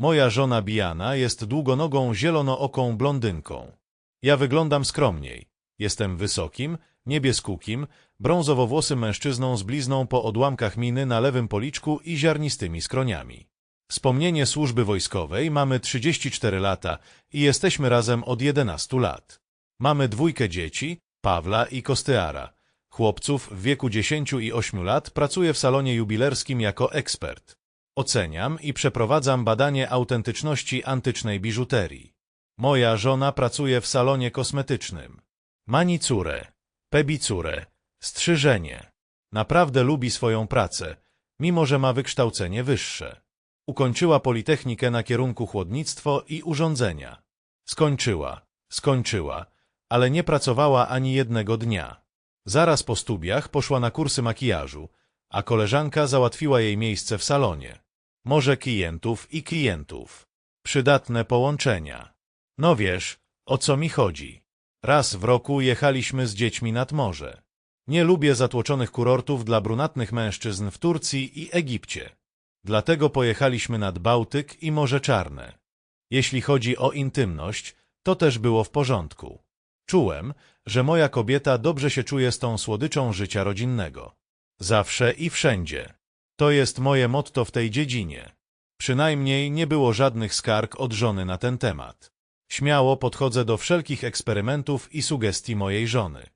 Moja żona Biana jest długonogą, zielonooką blondynką. Ja wyglądam skromniej. Jestem wysokim, niebieskukim, brązowowłosym mężczyzną z blizną po odłamkach miny na lewym policzku i ziarnistymi skroniami. Wspomnienie służby wojskowej, mamy 34 lata i jesteśmy razem od 11 lat. Mamy dwójkę dzieci, Pawla i Kostyara. Chłopców w wieku 10 i 8 lat pracuje w salonie jubilerskim jako ekspert. Oceniam i przeprowadzam badanie autentyczności antycznej biżuterii. Moja żona pracuje w salonie kosmetycznym. Manicurę, pebicurę, strzyżenie. Naprawdę lubi swoją pracę, mimo że ma wykształcenie wyższe. Ukończyła Politechnikę na kierunku chłodnictwo i urządzenia. Skończyła, skończyła, ale nie pracowała ani jednego dnia. Zaraz po studiach poszła na kursy makijażu, a koleżanka załatwiła jej miejsce w salonie. Może klientów i klientów. Przydatne połączenia. No wiesz, o co mi chodzi. Raz w roku jechaliśmy z dziećmi nad morze. Nie lubię zatłoczonych kurortów dla brunatnych mężczyzn w Turcji i Egipcie. Dlatego pojechaliśmy nad Bałtyk i Morze Czarne. Jeśli chodzi o intymność, to też było w porządku. Czułem, że moja kobieta dobrze się czuje z tą słodyczą życia rodzinnego. Zawsze i wszędzie. To jest moje motto w tej dziedzinie. Przynajmniej nie było żadnych skarg od żony na ten temat. Śmiało podchodzę do wszelkich eksperymentów i sugestii mojej żony.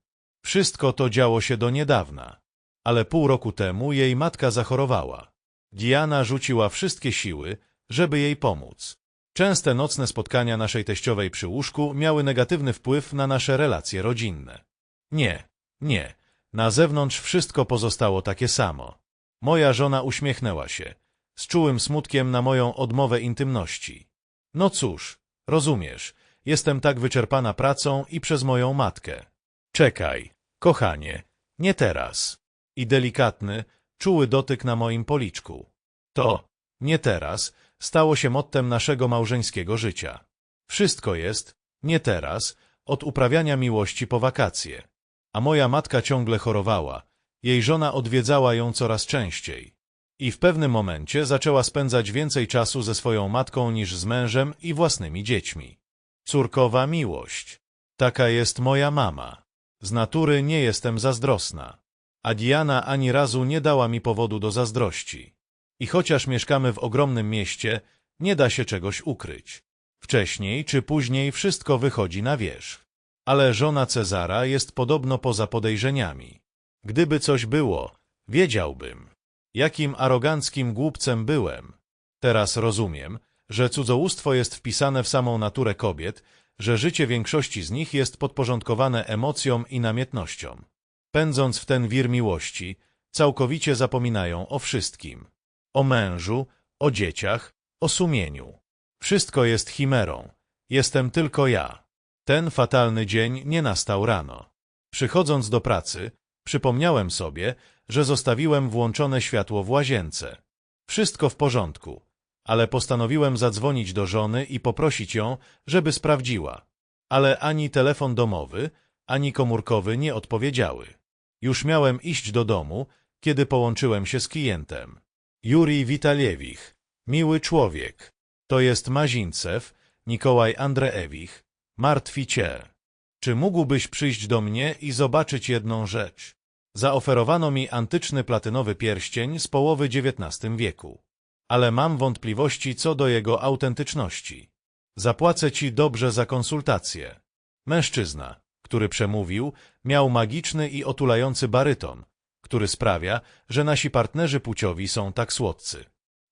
Wszystko to działo się do niedawna, ale pół roku temu jej matka zachorowała. Diana rzuciła wszystkie siły, żeby jej pomóc. Częste nocne spotkania naszej teściowej przy łóżku miały negatywny wpływ na nasze relacje rodzinne. Nie, nie, na zewnątrz wszystko pozostało takie samo. Moja żona uśmiechnęła się, z czułym smutkiem na moją odmowę intymności. No cóż, rozumiesz, jestem tak wyczerpana pracą i przez moją matkę. Czekaj, kochanie, nie teraz. I delikatny, czuły dotyk na moim policzku. To, nie teraz, stało się mottem naszego małżeńskiego życia. Wszystko jest, nie teraz, od uprawiania miłości po wakacje. A moja matka ciągle chorowała, jej żona odwiedzała ją coraz częściej. I w pewnym momencie zaczęła spędzać więcej czasu ze swoją matką niż z mężem i własnymi dziećmi. Córkowa miłość. Taka jest moja mama. Z natury nie jestem zazdrosna. A Diana ani razu nie dała mi powodu do zazdrości. I chociaż mieszkamy w ogromnym mieście, nie da się czegoś ukryć. Wcześniej czy później wszystko wychodzi na wierzch. Ale żona Cezara jest podobno poza podejrzeniami. Gdyby coś było, wiedziałbym. Jakim aroganckim głupcem byłem. Teraz rozumiem, że cudzołóstwo jest wpisane w samą naturę kobiet, że życie większości z nich jest podporządkowane emocjom i namiętnościom. Pędząc w ten wir miłości, całkowicie zapominają o wszystkim. O mężu, o dzieciach, o sumieniu. Wszystko jest chimerą. Jestem tylko ja. Ten fatalny dzień nie nastał rano. Przychodząc do pracy, przypomniałem sobie, że zostawiłem włączone światło w łazience. Wszystko w porządku, ale postanowiłem zadzwonić do żony i poprosić ją, żeby sprawdziła. Ale ani telefon domowy, ani komórkowy nie odpowiedziały. Już miałem iść do domu, kiedy połączyłem się z klientem. Jurij Witaliewich, miły człowiek. To jest Mazińcew, Nikołaj Andreewich. Martwi cię. Czy mógłbyś przyjść do mnie i zobaczyć jedną rzecz? Zaoferowano mi antyczny platynowy pierścień z połowy XIX wieku. Ale mam wątpliwości co do jego autentyczności. Zapłacę ci dobrze za konsultację. Mężczyzna, który przemówił, miał magiczny i otulający baryton, który sprawia, że nasi partnerzy płciowi są tak słodcy.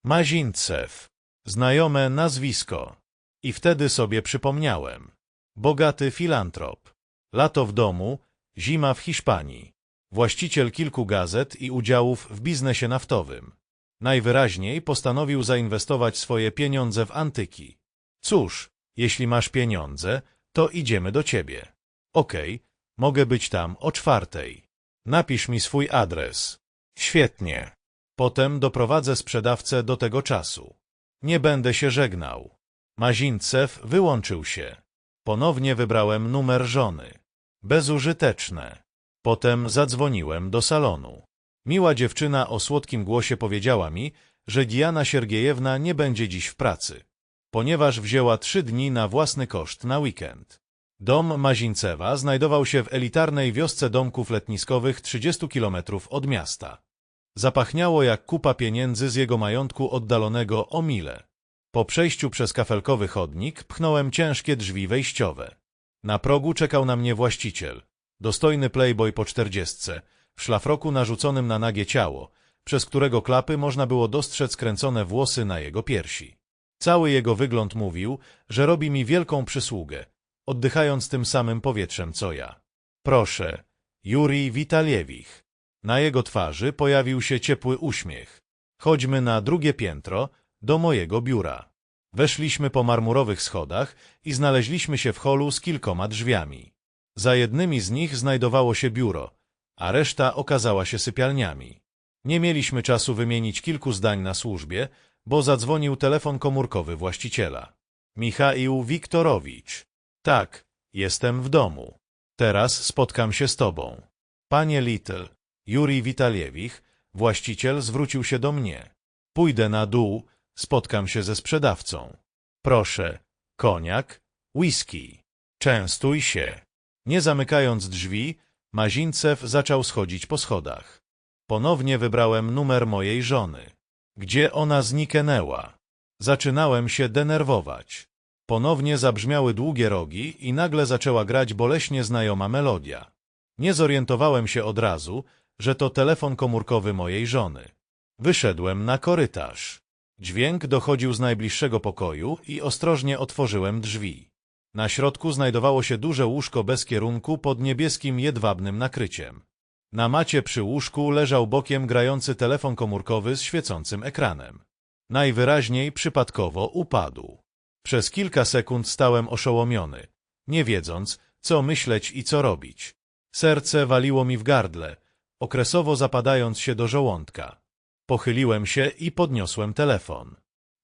Mazińcew. Znajome nazwisko. I wtedy sobie przypomniałem. Bogaty filantrop. Lato w domu, zima w Hiszpanii. Właściciel kilku gazet i udziałów w biznesie naftowym. Najwyraźniej postanowił zainwestować swoje pieniądze w antyki. Cóż, jeśli masz pieniądze, to idziemy do ciebie. Okej, okay, mogę być tam o czwartej. Napisz mi swój adres. Świetnie. Potem doprowadzę sprzedawcę do tego czasu. Nie będę się żegnał. Mazińcew wyłączył się. Ponownie wybrałem numer żony. Bezużyteczne. Potem zadzwoniłem do salonu. Miła dziewczyna o słodkim głosie powiedziała mi, że Diana Siergiejewna nie będzie dziś w pracy. ponieważ wzięła trzy dni na własny koszt na weekend. Dom Mazińcewa znajdował się w elitarnej wiosce domków letniskowych 30 kilometrów od miasta. Zapachniało jak kupa pieniędzy z jego majątku oddalonego o mile. Po przejściu przez kafelkowy chodnik pchnąłem ciężkie drzwi wejściowe. Na progu czekał na mnie właściciel. Dostojny playboy po czterdziestce, w szlafroku narzuconym na nagie ciało, przez którego klapy można było dostrzec kręcone włosy na jego piersi. Cały jego wygląd mówił, że robi mi wielką przysługę, oddychając tym samym powietrzem co ja. Proszę, Jurij Witaliewich. Na jego twarzy pojawił się ciepły uśmiech. Chodźmy na drugie piętro, do mojego biura. Weszliśmy po marmurowych schodach i znaleźliśmy się w holu z kilkoma drzwiami. Za jednymi z nich znajdowało się biuro, a reszta okazała się sypialniami. Nie mieliśmy czasu wymienić kilku zdań na służbie, bo zadzwonił telefon komórkowy właściciela. Michaił Wiktorowicz. Tak, jestem w domu. Teraz spotkam się z tobą. Panie Little, Jurij Witaliewich, właściciel zwrócił się do mnie. Pójdę na dół, spotkam się ze sprzedawcą. Proszę, koniak, whisky. Częstuj się. Nie zamykając drzwi, Mazińcew zaczął schodzić po schodach. Ponownie wybrałem numer mojej żony. Gdzie ona zniknęła? Zaczynałem się denerwować. Ponownie zabrzmiały długie rogi i nagle zaczęła grać boleśnie znajoma melodia. Nie zorientowałem się od razu, że to telefon komórkowy mojej żony. Wyszedłem na korytarz. Dźwięk dochodził z najbliższego pokoju i ostrożnie otworzyłem drzwi. Na środku znajdowało się duże łóżko bez kierunku pod niebieskim jedwabnym nakryciem. Na macie przy łóżku leżał bokiem grający telefon komórkowy z świecącym ekranem. Najwyraźniej przypadkowo upadł. Przez kilka sekund stałem oszołomiony, nie wiedząc, co myśleć i co robić. Serce waliło mi w gardle, okresowo zapadając się do żołądka. Pochyliłem się i podniosłem telefon.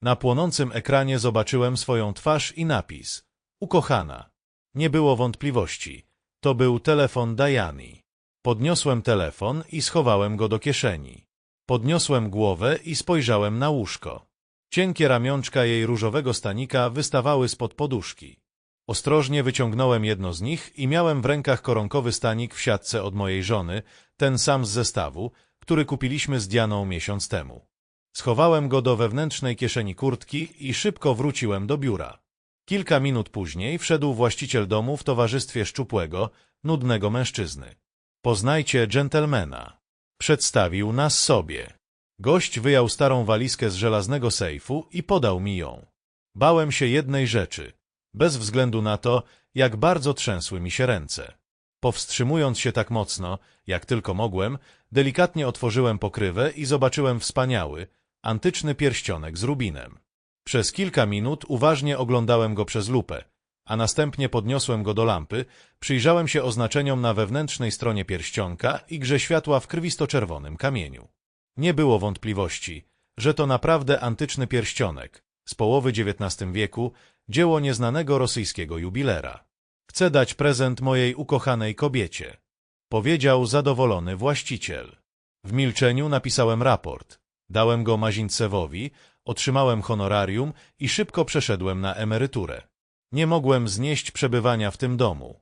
Na płonącym ekranie zobaczyłem swoją twarz i napis. Ukochana. Nie było wątpliwości. To był telefon Diany. Podniosłem telefon i schowałem go do kieszeni. Podniosłem głowę i spojrzałem na łóżko. Cienkie ramionczka jej różowego stanika wystawały spod poduszki. Ostrożnie wyciągnąłem jedno z nich i miałem w rękach koronkowy stanik w siatce od mojej żony, ten sam z zestawu, który kupiliśmy z Dianą miesiąc temu. Schowałem go do wewnętrznej kieszeni kurtki i szybko wróciłem do biura. Kilka minut później wszedł właściciel domu w towarzystwie szczupłego, nudnego mężczyzny. Poznajcie dżentelmena. Przedstawił nas sobie. Gość wyjął starą walizkę z żelaznego sejfu i podał mi ją. Bałem się jednej rzeczy, bez względu na to, jak bardzo trzęsły mi się ręce. Powstrzymując się tak mocno, jak tylko mogłem, delikatnie otworzyłem pokrywę i zobaczyłem wspaniały, antyczny pierścionek z rubinem. Przez kilka minut uważnie oglądałem go przez lupę, a następnie podniosłem go do lampy, przyjrzałem się oznaczeniom na wewnętrznej stronie pierścionka i grze światła w krwisto-czerwonym kamieniu. Nie było wątpliwości, że to naprawdę antyczny pierścionek z połowy XIX wieku, dzieło nieznanego rosyjskiego jubilera. Chcę dać prezent mojej ukochanej kobiecie, powiedział zadowolony właściciel. W milczeniu napisałem raport, dałem go Mazińcewowi, otrzymałem honorarium i szybko przeszedłem na emeryturę. Nie mogłem znieść przebywania w tym domu.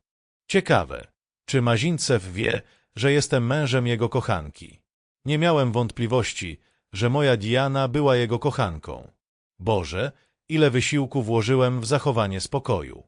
Ciekawe, czy Mazińcew wie, że jestem mężem jego kochanki. Nie miałem wątpliwości, że moja Diana była jego kochanką. Boże, ile wysiłku włożyłem w zachowanie spokoju.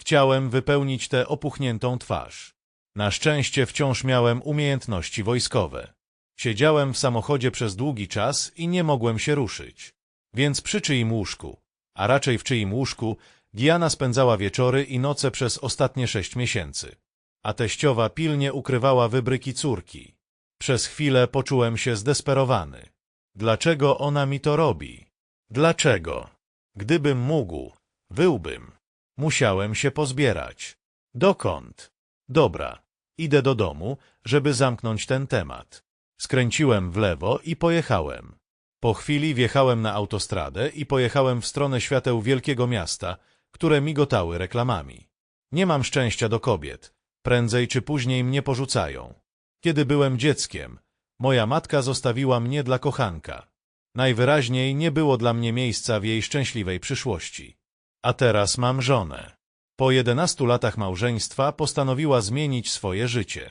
Chciałem wypełnić tę opuchniętą twarz. Na szczęście wciąż miałem umiejętności wojskowe. Siedziałem w samochodzie przez długi czas i nie mogłem się ruszyć. Więc przy czyim łóżku, a raczej w czyim łóżku, Diana spędzała wieczory i noce przez ostatnie sześć miesięcy. A teściowa pilnie ukrywała wybryki córki. Przez chwilę poczułem się zdesperowany. Dlaczego ona mi to robi? Dlaczego? Gdybym mógł, wyłbym. Musiałem się pozbierać. Dokąd? Dobra, idę do domu, żeby zamknąć ten temat. Skręciłem w lewo i pojechałem. Po chwili wjechałem na autostradę i pojechałem w stronę świateł wielkiego miasta, które migotały reklamami. Nie mam szczęścia do kobiet. Prędzej czy później mnie porzucają. Kiedy byłem dzieckiem, moja matka zostawiła mnie dla kochanka. Najwyraźniej nie było dla mnie miejsca w jej szczęśliwej przyszłości. A teraz mam żonę. Po jedenastu latach małżeństwa postanowiła zmienić swoje życie.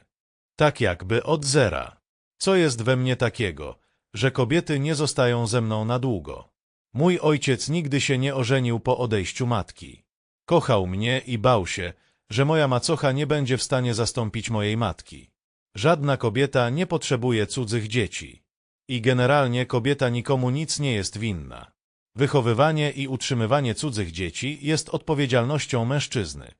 Tak jakby od zera. Co jest we mnie takiego, że kobiety nie zostają ze mną na długo? Mój ojciec nigdy się nie ożenił po odejściu matki. Kochał mnie i bał się, że moja macocha nie będzie w stanie zastąpić mojej matki. Żadna kobieta nie potrzebuje cudzych dzieci. I generalnie kobieta nikomu nic nie jest winna. Wychowywanie i utrzymywanie cudzych dzieci jest odpowiedzialnością mężczyzny.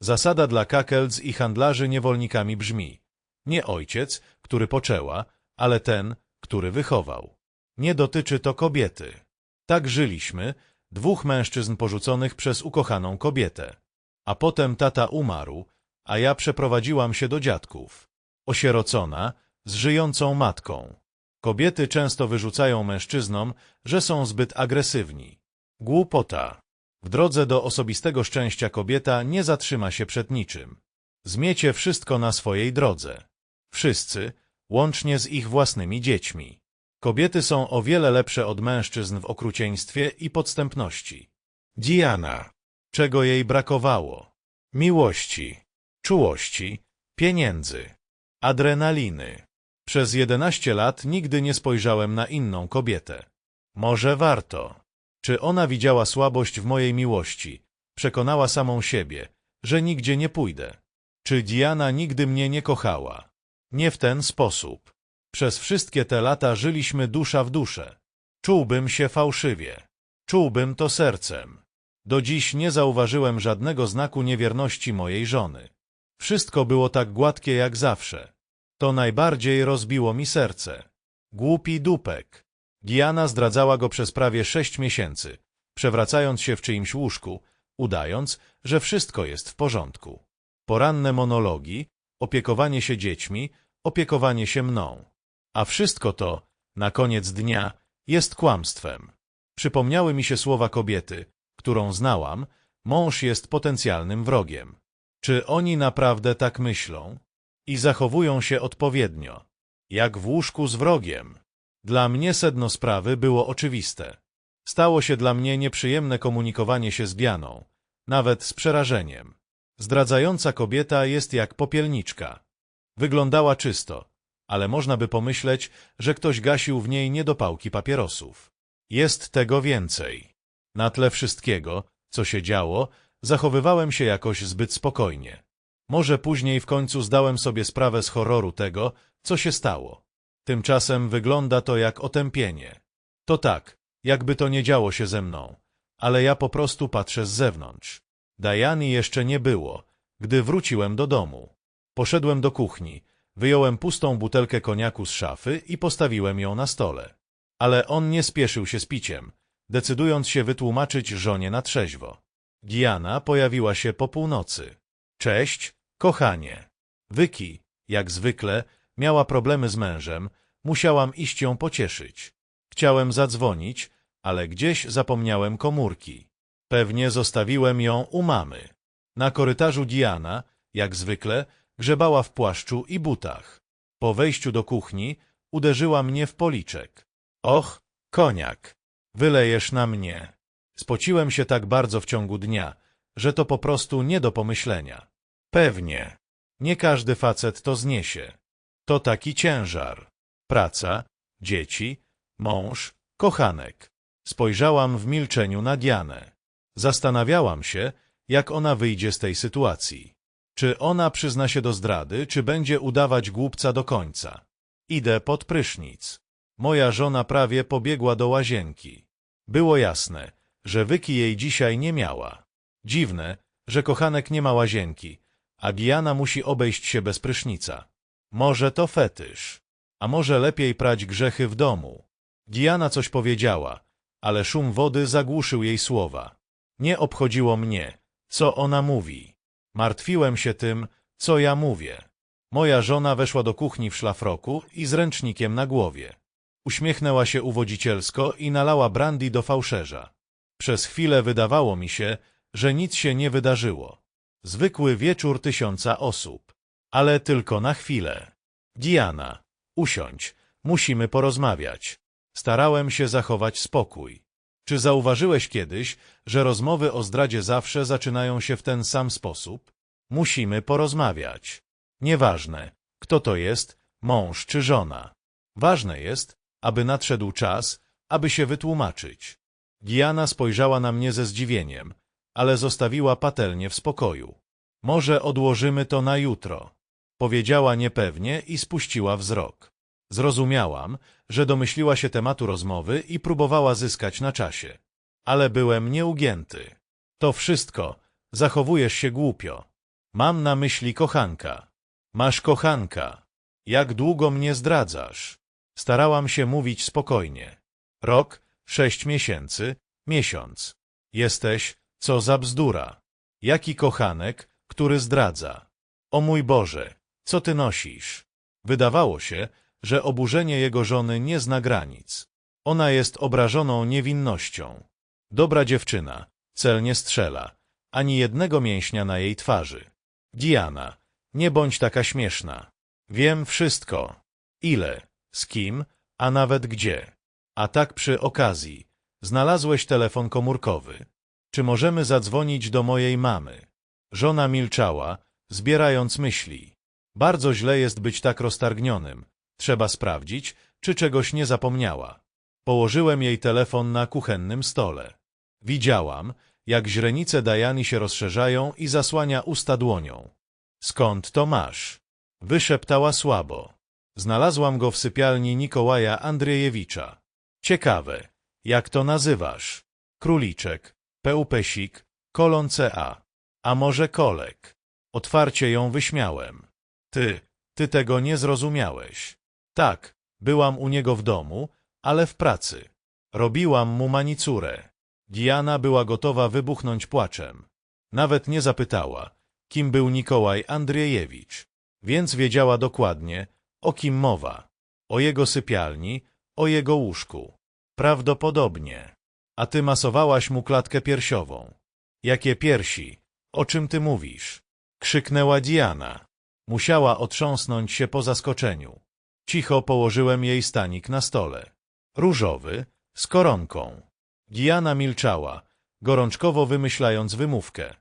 Zasada dla kakelc i handlarzy niewolnikami brzmi nie ojciec, który poczęła, ale ten, który wychował. Nie dotyczy to kobiety. Tak żyliśmy, dwóch mężczyzn porzuconych przez ukochaną kobietę. A potem tata umarł, a ja przeprowadziłam się do dziadków. Osierocona, z żyjącą matką. Kobiety często wyrzucają mężczyznom, że są zbyt agresywni. Głupota. W drodze do osobistego szczęścia kobieta nie zatrzyma się przed niczym. Zmiecie wszystko na swojej drodze. Wszyscy, łącznie z ich własnymi dziećmi. Kobiety są o wiele lepsze od mężczyzn w okrucieństwie i podstępności. Diana. Czego jej brakowało? Miłości, czułości, pieniędzy, adrenaliny. Przez jedenaście lat nigdy nie spojrzałem na inną kobietę. Może warto. Czy ona widziała słabość w mojej miłości? Przekonała samą siebie, że nigdzie nie pójdę. Czy Diana nigdy mnie nie kochała? Nie w ten sposób. Przez wszystkie te lata żyliśmy dusza w duszę. Czułbym się fałszywie. Czułbym to sercem. Do dziś nie zauważyłem żadnego znaku niewierności mojej żony. Wszystko było tak gładkie jak zawsze. To najbardziej rozbiło mi serce. Głupi dupek. Diana zdradzała go przez prawie sześć miesięcy, przewracając się w czyimś łóżku, udając, że wszystko jest w porządku. Poranne monologi, opiekowanie się dziećmi, opiekowanie się mną. A wszystko to, na koniec dnia, jest kłamstwem. Przypomniały mi się słowa kobiety, którą znałam, mąż jest potencjalnym wrogiem. Czy oni naprawdę tak myślą? I zachowują się odpowiednio, jak w łóżku z wrogiem. Dla mnie sedno sprawy było oczywiste. Stało się dla mnie nieprzyjemne komunikowanie się z Dianą, nawet z przerażeniem. Zdradzająca kobieta jest jak popielniczka. Wyglądała czysto, ale można by pomyśleć, że ktoś gasił w niej niedopałki papierosów. Jest tego więcej. Na tle wszystkiego, co się działo, zachowywałem się jakoś zbyt spokojnie. Może później w końcu zdałem sobie sprawę z horroru tego, co się stało. Tymczasem wygląda to jak otępienie. To tak, jakby to nie działo się ze mną, ale ja po prostu patrzę z zewnątrz. Diany jeszcze nie było, gdy wróciłem do domu. Poszedłem do kuchni, wyjąłem pustą butelkę koniaku z szafy i postawiłem ją na stole. Ale on nie spieszył się z piciem, decydując się wytłumaczyć żonie na trzeźwo. Diana pojawiła się po północy. Cześć, kochanie. Wyki, jak zwykle, miała problemy z mężem, musiałam iść ją pocieszyć. Chciałem zadzwonić, ale gdzieś zapomniałem komórki. Pewnie zostawiłem ją u mamy. Na korytarzu Diana, jak zwykle, grzebała w płaszczu i butach. Po wejściu do kuchni uderzyła mnie w policzek. Och, koniak, wylejesz na mnie. Spociłem się tak bardzo w ciągu dnia, że to po prostu nie do pomyślenia. Pewnie. Nie każdy facet to zniesie. To taki ciężar. Praca, dzieci, mąż, kochanek. Spojrzałam w milczeniu na Dianę. Zastanawiałam się, jak ona wyjdzie z tej sytuacji. Czy ona przyzna się do zdrady, czy będzie udawać głupca do końca? Idę pod prysznic. Moja żona prawie pobiegła do łazienki. Było jasne, że wyki jej dzisiaj nie miała. Dziwne, że kochanek nie ma łazienki, a Diana musi obejść się bez prysznica. Może to fetysz, a może lepiej prać grzechy w domu. Diana coś powiedziała, ale szum wody zagłuszył jej słowa. Nie obchodziło mnie, co ona mówi. Martwiłem się tym, co ja mówię. Moja żona weszła do kuchni w szlafroku i z ręcznikiem na głowie. Uśmiechnęła się uwodzicielsko i nalała brandy do fałszerza. Przez chwilę wydawało mi się, że nic się nie wydarzyło. Zwykły wieczór tysiąca osób. Ale tylko na chwilę. Diana, usiądź, musimy porozmawiać. Starałem się zachować spokój. Czy zauważyłeś kiedyś, że rozmowy o zdradzie zawsze zaczynają się w ten sam sposób? Musimy porozmawiać. Nieważne, kto to jest, mąż czy żona. Ważne jest, aby nadszedł czas, aby się wytłumaczyć. Diana spojrzała na mnie ze zdziwieniem, ale zostawiła patelnię w spokoju. Może odłożymy to na jutro, powiedziała niepewnie i spuściła wzrok. Zrozumiałam, że domyśliła się tematu rozmowy i próbowała zyskać na czasie. Ale byłem nieugięty. To wszystko, zachowujesz się głupio. Mam na myśli kochanka. Masz kochanka. Jak długo mnie zdradzasz? Starałam się mówić spokojnie. Rok, sześć miesięcy, miesiąc. Jesteś, co za bzdura. Jaki kochanek, który zdradza. O mój Boże, co ty nosisz? Wydawało się, że oburzenie jego żony nie zna granic. Ona jest obrażoną niewinnością. Dobra dziewczyna, celnie strzela, ani jednego mięśnia na jej twarzy. Diana, nie bądź taka śmieszna. Wiem wszystko. Ile, z kim, a nawet gdzie. A tak przy okazji, znalazłeś telefon komórkowy. Czy możemy zadzwonić do mojej mamy? Żona milczała, zbierając myśli. Bardzo źle jest być tak roztargnionym. Trzeba sprawdzić, czy czegoś nie zapomniała. Położyłem jej telefon na kuchennym stole. Widziałam, jak źrenice Dajani się rozszerzają i zasłania usta dłonią. Skąd to masz? Wyszeptała słabo. Znalazłam go w sypialni Nikołaja Andrzejewicza. Ciekawe, jak to nazywasz? Króliczek, pełpesik, kolon CA. A może kolek? Otwarcie ją wyśmiałem. Ty, ty tego nie zrozumiałeś. Tak, byłam u niego w domu, ale w pracy. Robiłam mu manicurę. Diana była gotowa wybuchnąć płaczem. Nawet nie zapytała, kim był Nikołaj Andrzejewicz, więc wiedziała dokładnie, o kim mowa. O jego sypialni, o jego łóżku. Prawdopodobnie. A ty masowałaś mu klatkę piersiową. Jakie piersi? O czym ty mówisz? Krzyknęła Diana. Musiała otrząsnąć się po zaskoczeniu. Cicho położyłem jej stanik na stole. Różowy, z koronką. Diana milczała, gorączkowo wymyślając wymówkę.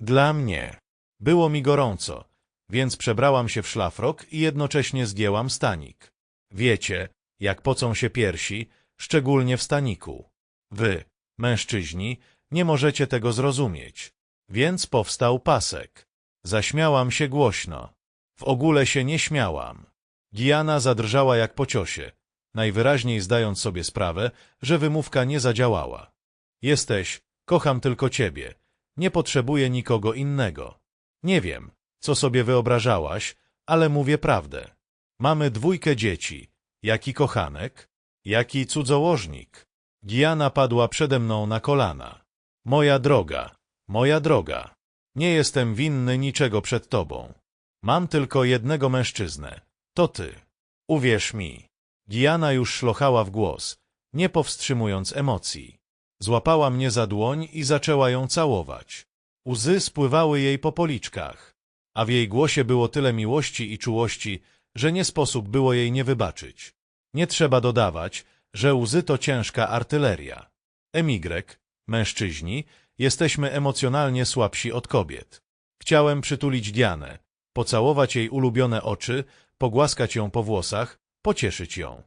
Dla mnie. Było mi gorąco, więc przebrałam się w szlafrok i jednocześnie zdjęłam stanik. Wiecie, jak pocą się piersi, szczególnie w staniku. Wy, mężczyźni, nie możecie tego zrozumieć. Więc powstał pasek. Zaśmiałam się głośno. W ogóle się nie śmiałam. Diana zadrżała jak po ciosie, najwyraźniej zdając sobie sprawę, że wymówka nie zadziałała. Jesteś, kocham tylko ciebie, nie potrzebuję nikogo innego. Nie wiem, co sobie wyobrażałaś, ale mówię prawdę. Mamy dwójkę dzieci. Jaki kochanek, jaki cudzołożnik. Diana padła przede mną na kolana. Moja droga, moja droga, nie jestem winny niczego przed tobą. Mam tylko jednego mężczyznę. To ty. Uwierz mi. Diana już szlochała w głos, nie powstrzymując emocji. Złapała mnie za dłoń i zaczęła ją całować. Łzy spływały jej po policzkach, a w jej głosie było tyle miłości i czułości, że nie sposób było jej nie wybaczyć. Nie trzeba dodawać, że łzy to ciężka artyleria. Emigrek, mężczyźni, jesteśmy emocjonalnie słabsi od kobiet. Chciałem przytulić Dianę, pocałować jej ulubione oczy, pogłaskać ją po włosach, pocieszyć ją.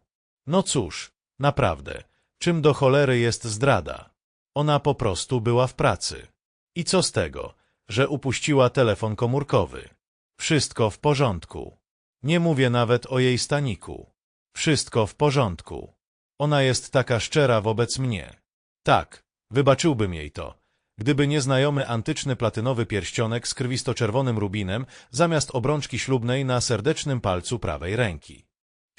No cóż, naprawdę, czym do cholery jest zdrada? Ona po prostu była w pracy. I co z tego, że upuściła telefon komórkowy? Wszystko w porządku. Nie mówię nawet o jej staniku. Wszystko w porządku. Ona jest taka szczera wobec mnie. Tak, wybaczyłbym jej to, gdyby nieznajomy antyczny platynowy pierścionek z krwisto-czerwonym rubinem zamiast obrączki ślubnej na serdecznym palcu prawej ręki.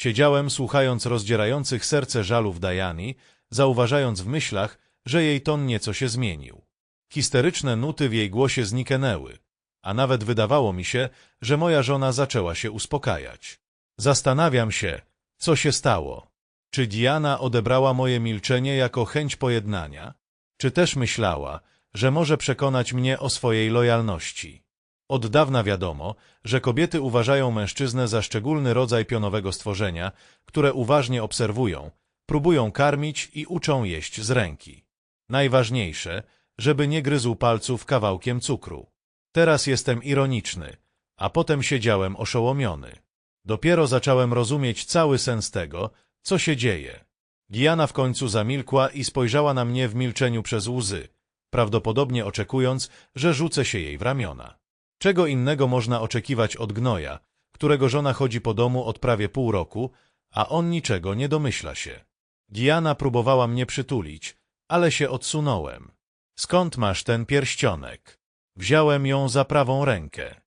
Siedziałem słuchając rozdzierających serce żalów Dajani, zauważając w myślach, że jej ton nieco się zmienił. Histeryczne nuty w jej głosie zniknęły, a nawet wydawało mi się, że moja żona zaczęła się uspokajać. Zastanawiam się, co się stało. Czy Diana odebrała moje milczenie jako chęć pojednania, czy też myślała, że może przekonać mnie o swojej lojalności. Od dawna wiadomo, że kobiety uważają mężczyznę za szczególny rodzaj pionowego stworzenia, które uważnie obserwują, próbują karmić i uczą jeść z ręki. Najważniejsze, żeby nie gryzł palców kawałkiem cukru. Teraz jestem ironiczny, a potem siedziałem oszołomiony. Dopiero zacząłem rozumieć cały sens tego, co się dzieje. Diana w końcu zamilkła i spojrzała na mnie w milczeniu przez łzy, prawdopodobnie oczekując, że rzucę się jej w ramiona. Czego innego można oczekiwać od gnoja, którego żona chodzi po domu od prawie pół roku, a on niczego nie domyśla się. Diana próbowała mnie przytulić, ale się odsunąłem. Skąd masz ten pierścionek? Wziąłem ją za prawą rękę.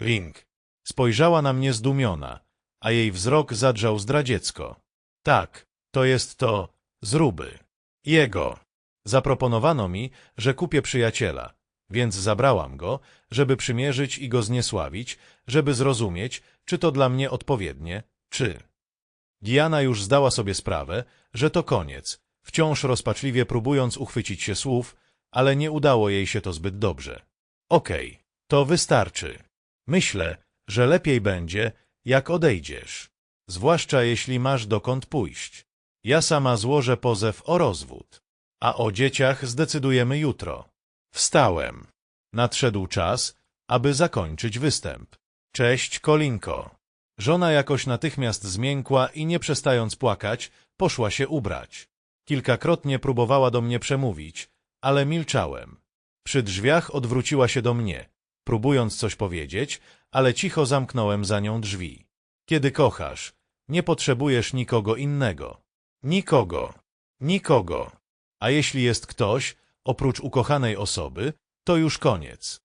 Ring. Spojrzała na mnie zdumiona, a jej wzrok zadrzał zdradziecko. Tak, to jest to zruby. Jego. Zaproponowano mi, że kupię przyjaciela, więc zabrałam go, żeby przymierzyć i go zniesławić, żeby zrozumieć, czy to dla mnie odpowiednie, czy... Diana już zdała sobie sprawę, że to koniec, wciąż rozpaczliwie próbując uchwycić się słów, ale nie udało jej się to zbyt dobrze. Okej, to wystarczy. Myślę, że lepiej będzie, jak odejdziesz. Zwłaszcza jeśli masz dokąd pójść. Ja sama złożę pozew o rozwód. A o dzieciach zdecydujemy jutro. Wstałem. Nadszedł czas, aby zakończyć występ. Cześć, Kolinko. Żona jakoś natychmiast zmiękła i nie przestając płakać, poszła się ubrać. Kilkakrotnie próbowała do mnie przemówić, ale milczałem. Przy drzwiach odwróciła się do mnie, próbując coś powiedzieć, ale cicho zamknąłem za nią drzwi. Kiedy kochasz, nie potrzebujesz nikogo innego. Nikogo. Nikogo. A jeśli jest ktoś, oprócz ukochanej osoby, to już koniec.